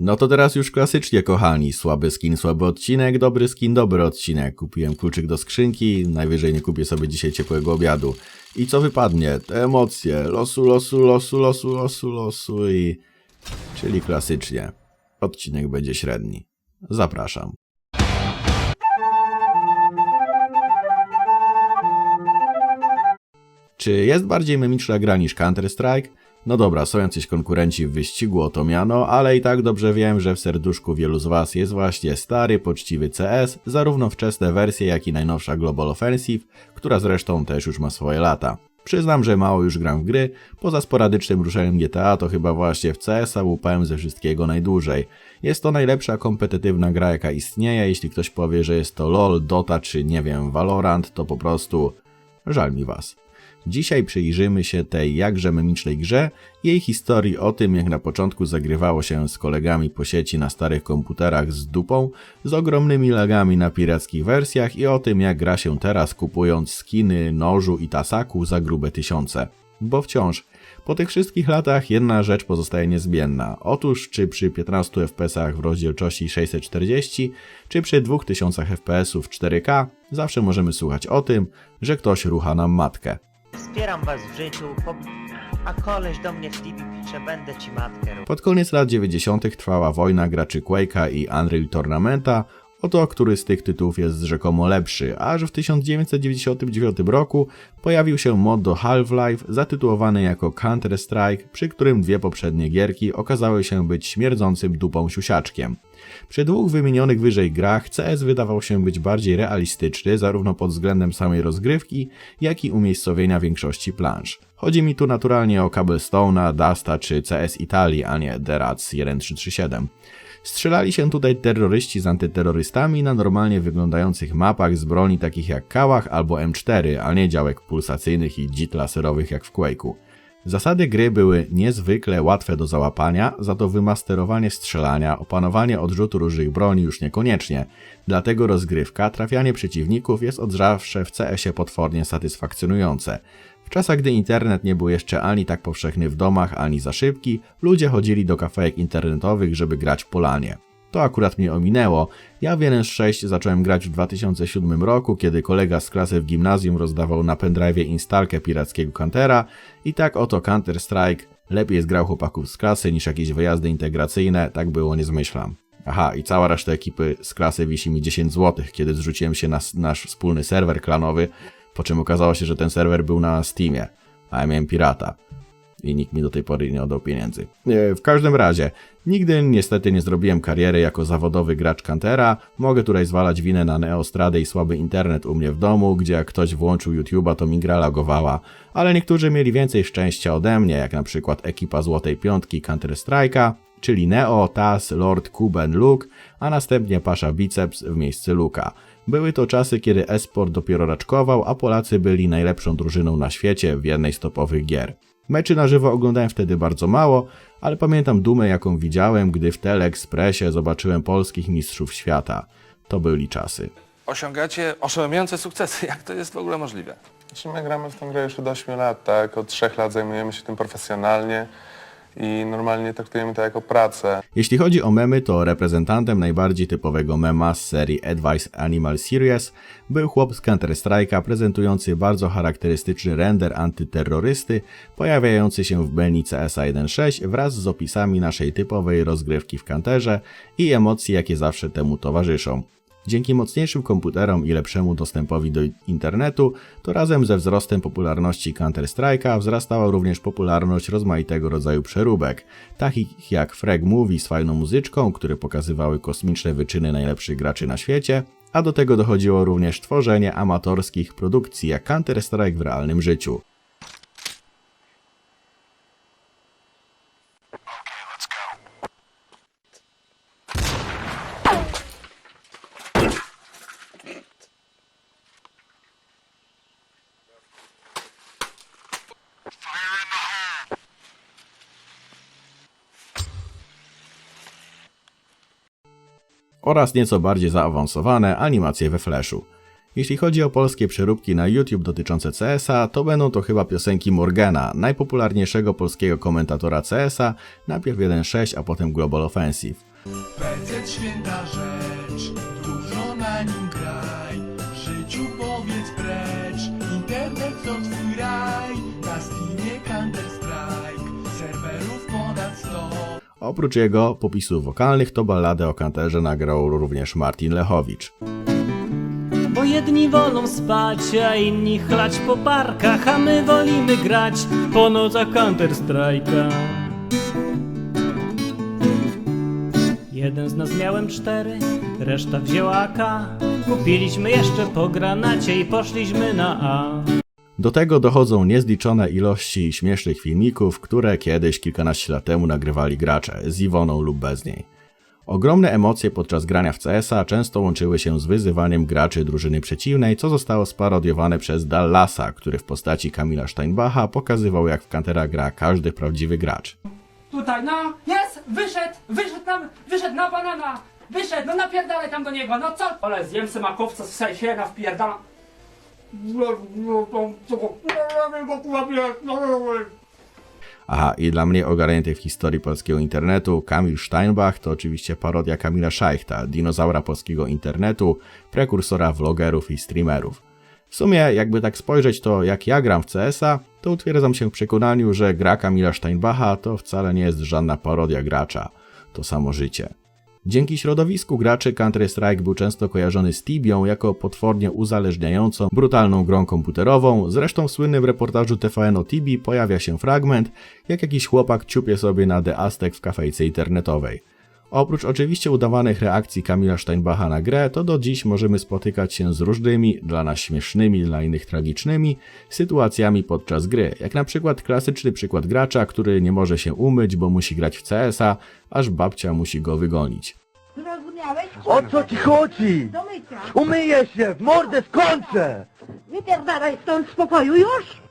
No to teraz już klasycznie, kochani. Słaby skin, słaby odcinek, dobry skin, dobry odcinek. Kupiłem kluczyk do skrzynki, najwyżej nie kupię sobie dzisiaj ciepłego obiadu. I co wypadnie? Te emocje. Losu, losu, losu, losu, losu, losu i... Czyli klasycznie. Odcinek będzie średni. Zapraszam. Czy jest bardziej memiczna gra niż Counter-Strike? No dobra, są jacyś konkurenci w wyścigu o to miano, ale i tak dobrze wiem, że w serduszku wielu z Was jest właśnie stary, poczciwy CS, zarówno wczesne wersje, jak i najnowsza Global Offensive, która zresztą też już ma swoje lata. Przyznam, że mało już gram w gry, poza sporadycznym ruszeniem GTA to chyba właśnie w CS-a łupałem ze wszystkiego najdłużej. Jest to najlepsza kompetytywna gra jaka istnieje, jeśli ktoś powie, że jest to LoL, Dota czy nie wiem, Valorant, to po prostu żal mi Was. Dzisiaj przyjrzymy się tej jakże memicznej grze, jej historii o tym, jak na początku zagrywało się z kolegami po sieci na starych komputerach z dupą, z ogromnymi lagami na pirackich wersjach i o tym, jak gra się teraz kupując skiny, nożu i tasaku za grube tysiące. Bo wciąż, po tych wszystkich latach jedna rzecz pozostaje niezmienna. Otóż czy przy 15 FPS w rozdzielczości 640, czy przy 2000 FPS w 4K, zawsze możemy słuchać o tym, że ktoś rucha nam matkę. Wspieram was w życiu, a koleś do mnie w TV pisze, będę ci matkę. Pod koniec lat 90. trwała wojna graczy Quake'a i Unreal Tournamenta o to, który z tych tytułów jest rzekomo lepszy, aż w 1999 roku pojawił się mod do Half-Life zatytułowany jako Counter-Strike, przy którym dwie poprzednie gierki okazały się być śmierdzącym dupą siusiaczkiem. Przy dwóch wymienionych wyżej grach CS wydawał się być bardziej realistyczny zarówno pod względem samej rozgrywki, jak i umiejscowienia większości plansz. Chodzi mi tu naturalnie o Cobblestone'a, Dusta czy CS Italii, a nie Derac 1337. Strzelali się tutaj terroryści z antyterrorystami na normalnie wyglądających mapach z broni takich jak Kałach albo M4, a nie działek pulsacyjnych i dzit laserowych jak w Quake'u. Zasady gry były niezwykle łatwe do załapania, za to wymasterowanie strzelania, opanowanie odrzutu różnych broni już niekoniecznie. Dlatego rozgrywka, trafianie przeciwników jest od zawsze w CS-ie potwornie satysfakcjonujące. W czasach, gdy internet nie był jeszcze ani tak powszechny w domach, ani za szybki, ludzie chodzili do kafejek internetowych, żeby grać w polanie. To akurat mnie ominęło. Ja w 1.6 zacząłem grać w 2007 roku, kiedy kolega z klasy w gimnazjum rozdawał na pendrive instalkę pirackiego Countera i tak oto Counter-Strike lepiej zgrał chłopaków z klasy niż jakieś wyjazdy integracyjne, tak było nie zmyślam. Aha, i cała reszta ekipy z klasy wisi mi 10 zł, kiedy zrzuciłem się na nasz wspólny serwer klanowy, po czym okazało się, że ten serwer był na Steamie, a ja miałem pirata. I nikt mi do tej pory nie oddał pieniędzy. W każdym razie, nigdy niestety nie zrobiłem kariery jako zawodowy gracz Kantera. Mogę tutaj zwalać winę na Neostradę i słaby internet u mnie w domu, gdzie jak ktoś włączył YouTube'a, to mi gra lagowała. Ale niektórzy mieli więcej szczęścia ode mnie, jak na przykład ekipa Złotej Piątki Counter-Strike'a, czyli Neo, Taz, Lord, Kuben, Luke, a następnie Pasza Biceps w miejsce Luka. Były to czasy, kiedy esport dopiero raczkował, a Polacy byli najlepszą drużyną na świecie w jednej z topowych gier. Meczy na żywo oglądałem wtedy bardzo mało, ale pamiętam dumę, jaką widziałem, gdy w Teleekspresie zobaczyłem polskich mistrzów świata. To byli czasy. osiągacie oszałamiające sukcesy. Jak to jest w ogóle możliwe? Znaczy my gramy w tę grę już od 8 lat, tak? Od 3 lat zajmujemy się tym profesjonalnie i normalnie traktujemy to jako pracę. Jeśli chodzi o memy, to reprezentantem najbardziej typowego mema z serii Advice Animal Series był chłop z Counter-Strike'a prezentujący bardzo charakterystyczny render antyterrorysty pojawiający się w menu CSA 1.6 wraz z opisami naszej typowej rozgrywki w kanterze i emocji, jakie zawsze temu towarzyszą. Dzięki mocniejszym komputerom i lepszemu dostępowi do internetu, to razem ze wzrostem popularności Counter-Strike'a wzrastała również popularność rozmaitego rodzaju przeróbek, takich jak Frag Movie z fajną muzyczką, które pokazywały kosmiczne wyczyny najlepszych graczy na świecie, a do tego dochodziło również tworzenie amatorskich produkcji jak Counter-Strike w realnym życiu. Oraz nieco bardziej zaawansowane animacje we Flashu. Jeśli chodzi o polskie przeróbki na YouTube dotyczące CS-a, to będą to chyba piosenki Morgana, najpopularniejszego polskiego komentatora CS-a, najpierw 1.6, a potem Global Offensive. Święta rzecz, dużo na nim graj. W życiu powiedz Oprócz jego popisów wokalnych, to balladę o kanterze nagrał również Martin Lechowicz. Bo jedni wolą spać, a inni chlać po parkach, a my wolimy grać po nocach Counter Strike'a. Jeden z nas miałem cztery, reszta wzięła AK. Kupiliśmy jeszcze po granacie i poszliśmy na A. Do tego dochodzą niezliczone ilości śmiesznych filmików, które kiedyś kilkanaście lat temu nagrywali gracze, z Iwoną lub bez niej. Ogromne emocje podczas grania w CS-a często łączyły się z wyzywaniem graczy drużyny przeciwnej, co zostało sparodiowane przez Dallasa, który w postaci Kamila Steinbacha pokazywał jak w Kantera gra każdy prawdziwy gracz. Tutaj, no, jest, wyszedł, wyszedł na, wyszedł na banana, wyszedł, no napierdalaj tam do niego, no co? Ale zjem se makowca z sejsiena, wpierdala. Aha, i dla mnie ogarnięty w historii polskiego internetu, Kamil Steinbach to oczywiście parodia Kamila Szajchta, dinozaura polskiego internetu, prekursora vlogerów i streamerów. W sumie, jakby tak spojrzeć to jak ja gram w CS-a, to utwierdzam się w przekonaniu, że gra Kamila Steinbacha to wcale nie jest żadna parodia gracza, to samo życie. Dzięki środowisku graczy Counter-Strike był często kojarzony z Tibią jako potwornie uzależniającą, brutalną grą komputerową. Zresztą w słynnym reportażu TVN o Tibi pojawia się fragment, jak jakiś chłopak ciupie sobie na The Aztec w kafejce internetowej. Oprócz oczywiście udawanych reakcji Kamila Steinbacha na grę, to do dziś możemy spotykać się z różnymi, dla nas śmiesznymi, dla innych tragicznymi, sytuacjami podczas gry, jak na przykład klasyczny przykład gracza, który nie może się umyć, bo musi grać w CS-a, aż babcia musi go wygonić. Zrozumiałeś? O co ci chodzi? Do mycia. Umyję się, w mordę skończę! Wypierdalaj stąd z pokoju już?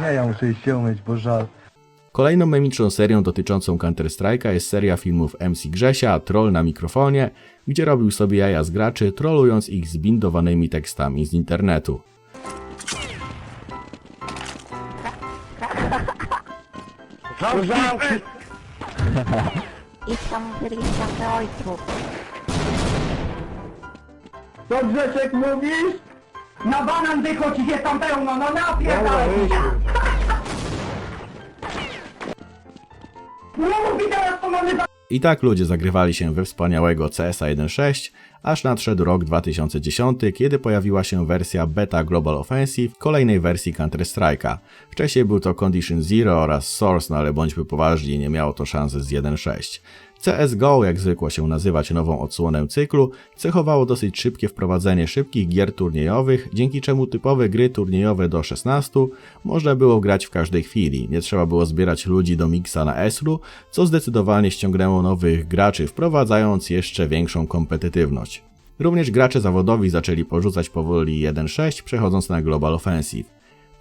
Nie, ja muszę iść się umyć, bo żal. Kolejną memiczną serią dotyczącą Counter-Strike'a jest seria filmów MC Grzesia, Troll na mikrofonie, gdzie robił sobie jaja z graczy, trollując ich zbindowanymi tekstami z internetu. Zamknij! Idź tam. Co Grzesiek mówisz? Na banan wychodź, jest tam pełno, no napierdalaj! I tak ludzie zagrywali się we wspaniałego CSA 1.6, aż nadszedł rok 2010, kiedy pojawiła się wersja Beta Global Offensive, kolejnej wersji Counter-Strike'a. Wcześniej był to Condition Zero oraz Source, no ale bądźmy poważni, nie miało to szansy z 1.6. CSGO, jak zwykło się nazywać nową odsłonę cyklu, cechowało dosyć szybkie wprowadzenie szybkich gier turniejowych, dzięki czemu typowe gry turniejowe do 16 można było grać w każdej chwili. Nie trzeba było zbierać ludzi do miksa na Esru, co zdecydowanie ściągnęło nowych graczy, wprowadzając jeszcze większą kompetytywność. Również gracze zawodowi zaczęli porzucać powoli 1.6, przechodząc na Global Offensive.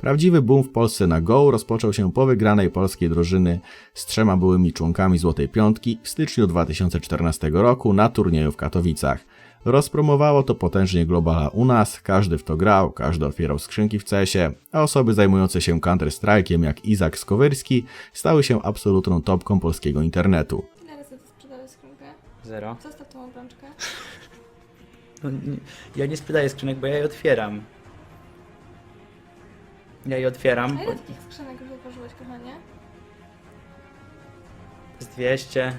Prawdziwy boom w Polsce na Go rozpoczął się po wygranej polskiej drużyny z trzema byłymi członkami Złotej Piątki w styczniu 2014 roku na turnieju w Katowicach. Rozpromowało to potężnie Globala u nas, każdy w to grał, każdy otwierał skrzynki w CS-ie, a osoby zajmujące się Counter-Strike'iem jak Izak Skowyrski stały się absolutną topką polskiego internetu. Ile razy ty sprzedałeś skrzynkę? Zero. Zostaw tą obrączkę. No, nie, ja nie sprzedaję skrzynek, bo ja je otwieram. Ja je otwieram. A ile takich skrzynek już otworzyłeś, kochanie? z 200.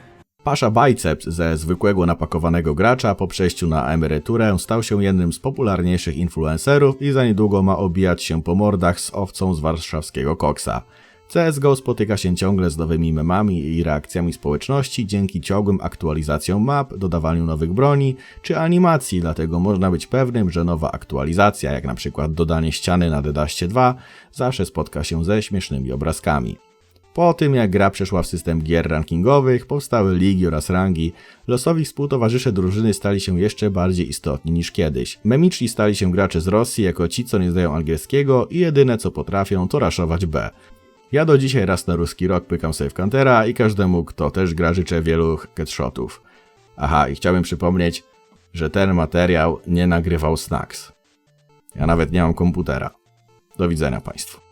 Pasza Biceps ze zwykłego napakowanego gracza po przejściu na emeryturę stał się jednym z popularniejszych influencerów i za niedługo ma obijać się po mordach z owcą z warszawskiego koksa. CSGO spotyka się ciągle z nowymi memami i reakcjami społeczności dzięki ciągłym aktualizacjom map, dodawaniu nowych broni czy animacji, dlatego można być pewnym, że nowa aktualizacja, jak na przykład dodanie ściany na Dedaście 2, zawsze spotka się ze śmiesznymi obrazkami. Po tym jak gra przeszła w system gier rankingowych, powstały ligi oraz rangi, losowi współtowarzysze drużyny stali się jeszcze bardziej istotni niż kiedyś. Memiczni stali się gracze z Rosji jako ci, co nie znają angielskiego i jedyne co potrafią to raszować B. Ja do dzisiaj raz na ruski rok pykam sobie w Kantera i każdemu, kto też gra życzę wielu headshotów. Aha, i chciałbym przypomnieć, że ten materiał nie nagrywał Snacks. Ja nawet nie mam komputera. Do widzenia Państwu.